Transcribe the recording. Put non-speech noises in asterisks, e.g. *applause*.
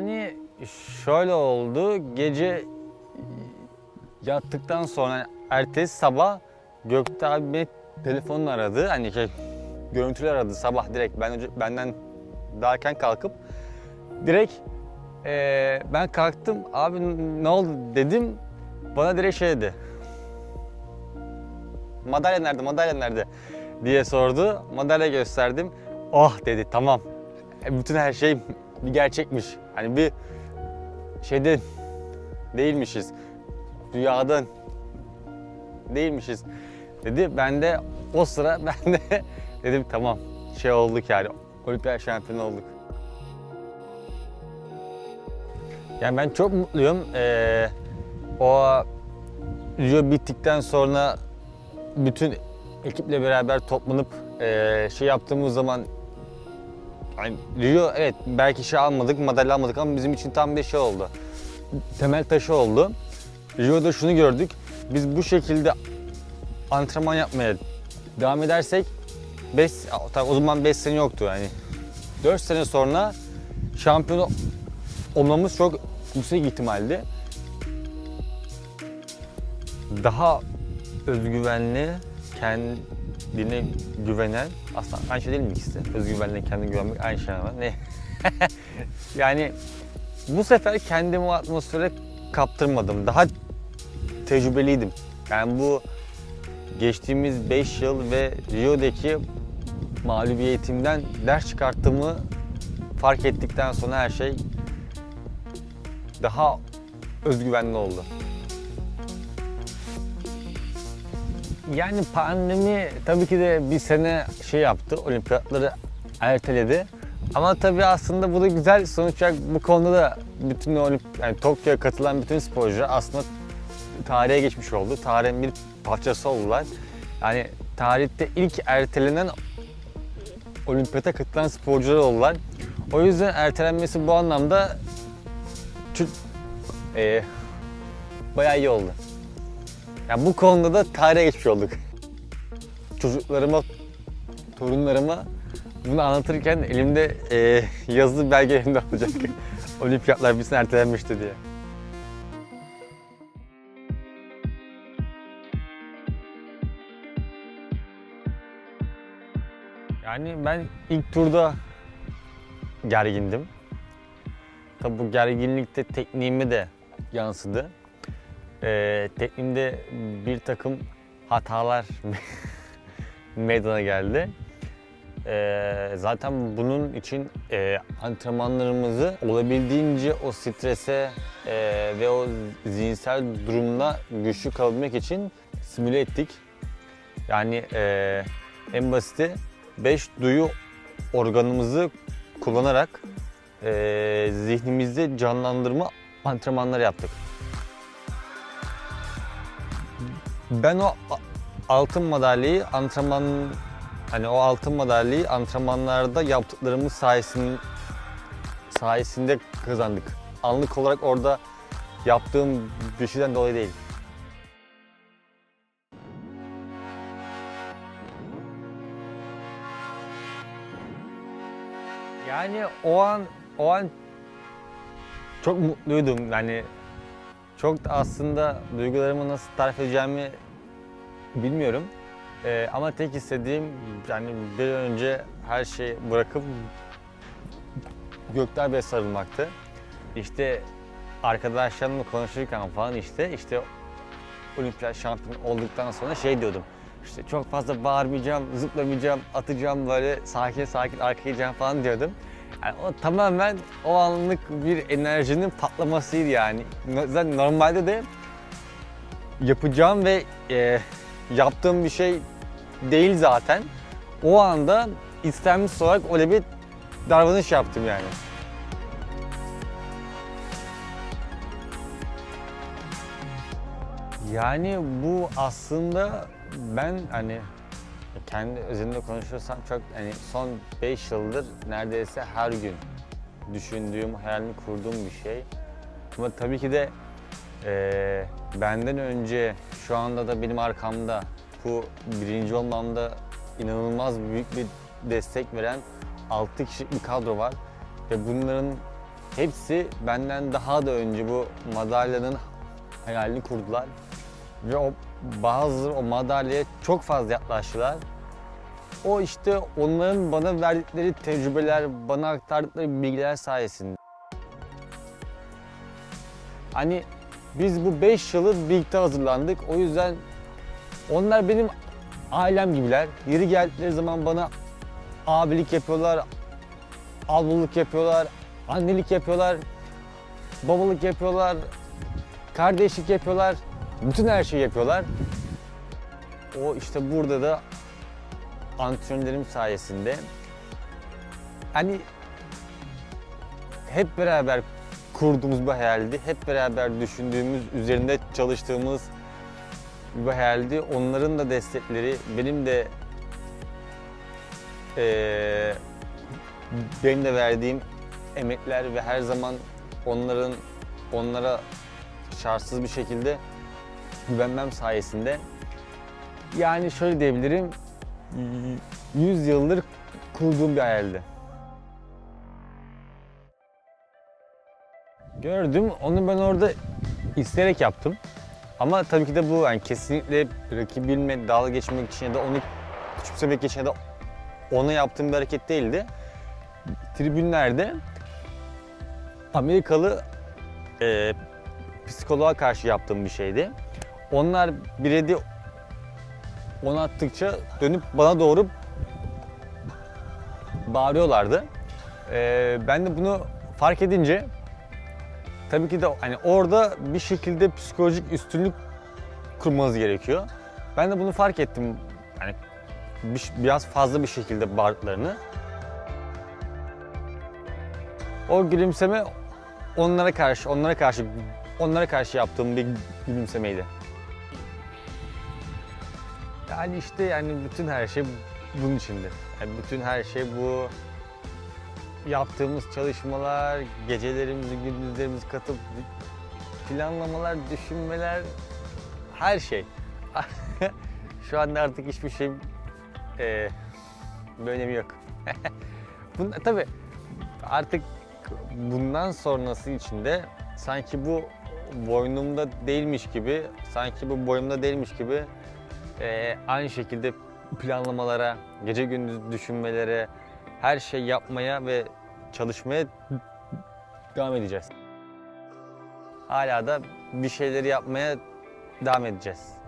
Yani şöyle oldu. Gece yattıktan sonra ertesi sabah Gökte abi beni aradı. Hani şey, görüntülü aradı. Sabah direkt ben benden daha erken kalkıp direkt eee, ben kalktım abi ne oldu? dedim. Bana direkt şey dedi. Madalya nerede madalya nerede? diye sordu. Madalya gösterdim. Oh dedi tamam. E, bütün her şey bir gerçekmiş hani bir şeyde değilmişiz rüyadan değilmişiz dedi ben de o sıra *laughs* ben de dedim tamam şey olduk yani olimpiyat şampiyonu olduk. Yani ben çok mutluyum. Ee, o Rio bittikten sonra bütün ekiple beraber toplanıp ee, şey yaptığımız zaman Rio evet belki şey almadık, madalya almadık ama bizim için tam bir şey oldu. Temel taşı oldu. Rio'da şunu gördük. Biz bu şekilde antrenman yapmaya devam edersek 5 o zaman 5 sene yoktu yani. 4 sene sonra şampiyon olmamız çok yüksek ihtimaldi. Daha özgüvenli, kendine güvenen, aslında aynı şey değil mi ikisi? Özgüvenle kendine güvenmek aynı şey ama ne? *laughs* yani bu sefer kendimi o atmosfere kaptırmadım. Daha tecrübeliydim. Yani bu geçtiğimiz 5 yıl ve Rio'daki mağlubiyetimden ders çıkarttığımı fark ettikten sonra her şey daha özgüvenli oldu. Yani pandemi tabii ki de bir sene şey yaptı, olimpiyatları erteledi. Ama tabii aslında bu da güzel. Sonuç olarak bu konuda da bütün olimp yani Tokyo'ya katılan bütün sporcular aslında tarihe geçmiş oldu. Tarihin bir parçası oldular. Yani tarihte ilk ertelenen olimpiyata katılan sporcular oldular. O yüzden ertelenmesi bu anlamda e, bayağı iyi oldu. Yani bu konuda da tarihe geçmiş olduk. Çocuklarıma, torunlarıma bunu anlatırken elimde e, yazılı belgelerimde olacak. *laughs* Olimpiyatlar bitsin ertelenmişti diye. Yani ben ilk turda gergindim. Tabi bu gerginlikte tekniğime de yansıdı. Ee, tekniğimde bir takım hatalar *laughs* meydana geldi. Ee, zaten bunun için e, antrenmanlarımızı olabildiğince o strese e, ve o zihinsel durumda güçlü kalabilmek için simüle ettik. Yani e, en basiti 5 duyu organımızı kullanarak e, zihnimizde canlandırma antrenmanları yaptık. Ben o altın madalyayı antrenman hani o altın madalyayı antrenmanlarda yaptıklarımız sayesinde sayesinde kazandık. Anlık olarak orada yaptığım bir şeyden dolayı değil. Yani o an o an çok mutluydum. Yani çok da aslında duygularımı nasıl tarif edeceğimi bilmiyorum. Ee, ama tek istediğim yani bir önce her şeyi bırakıp Gökler Bey'e sarılmaktı. İşte arkadaşlarımla konuşurken falan işte işte olimpiyat şampiyonu olduktan sonra şey diyordum. İşte çok fazla bağırmayacağım, zıplamayacağım, atacağım böyle sakin sakin arkayacağım falan diyordum. Yani o tamamen o anlık bir enerjinin patlamasıydı yani. Zaten normalde de yapacağım ve e, yaptığım bir şey değil zaten. O anda istemsiz olarak öyle bir davranış yaptım yani. Yani bu aslında ben hani kendi özelimde konuşursam çok hani son 5 yıldır neredeyse her gün düşündüğüm, hayalini kurduğum bir şey. Ama tabii ki de eee, benden önce şu anda da benim arkamda bu birinci olmamda inanılmaz büyük bir destek veren 6 kişilik bir kadro var. Ve bunların hepsi benden daha da önce bu madalyanın hayalini kurdular. Ve o bazıları o madalyaya çok fazla yaklaştılar. O işte onların bana verdikleri tecrübeler, bana aktardıkları bilgiler sayesinde. Hani biz bu 5 yılı birlikte hazırlandık. O yüzden onlar benim ailem gibiler. Yeri geldikleri zaman bana abilik yapıyorlar, ablalık yapıyorlar, annelik yapıyorlar, babalık yapıyorlar, kardeşlik yapıyorlar. Bütün her şeyi yapıyorlar. O işte burada da antrenörlerim sayesinde hani hep beraber kurduğumuz bir hayaldi. Hep beraber düşündüğümüz, üzerinde çalıştığımız bir hayaldi. Onların da destekleri, benim de eee benim de verdiğim emekler ve her zaman onların onlara şartsız bir şekilde güvenmem sayesinde yani şöyle diyebilirim 100 yıldır kurduğum bir hayaldi. Gördüm. Onu ben orada isteyerek yaptım. Ama tabii ki de bu yani kesinlikle rakibimle dalga geçmek için ya da onu küçümsemek için ya da ona yaptığım bir hareket değildi. Tribünlerde Amerikalı e, psikoloğa karşı yaptığım bir şeydi. Onlar biredi onu attıkça dönüp bana doğru bağırıyorlardı. E, ben de bunu fark edince tabii ki de hani orada bir şekilde psikolojik üstünlük kurmanız gerekiyor. Ben de bunu fark ettim. Yani bir- biraz fazla bir şekilde bağırdıklarını. O gülümseme onlara karşı, onlara karşı, onlara karşı yaptığım bir gülümsemeydi. Yani işte yani bütün her şey bunun içinde. Yani bütün her şey bu yaptığımız çalışmalar, gecelerimizi, gündüzlerimizi katıp planlamalar, düşünmeler, her şey. *laughs* Şu anda artık hiçbir şey eee bir önemi yok. *laughs* Bun, tabii artık bundan sonrası için de sanki bu boynumda değilmiş gibi, sanki bu boynumda değilmiş gibi eee, aynı şekilde planlamalara, gece gündüz düşünmelere, her şey yapmaya ve çalışmaya devam edeceğiz. Hala da bir şeyleri yapmaya devam edeceğiz.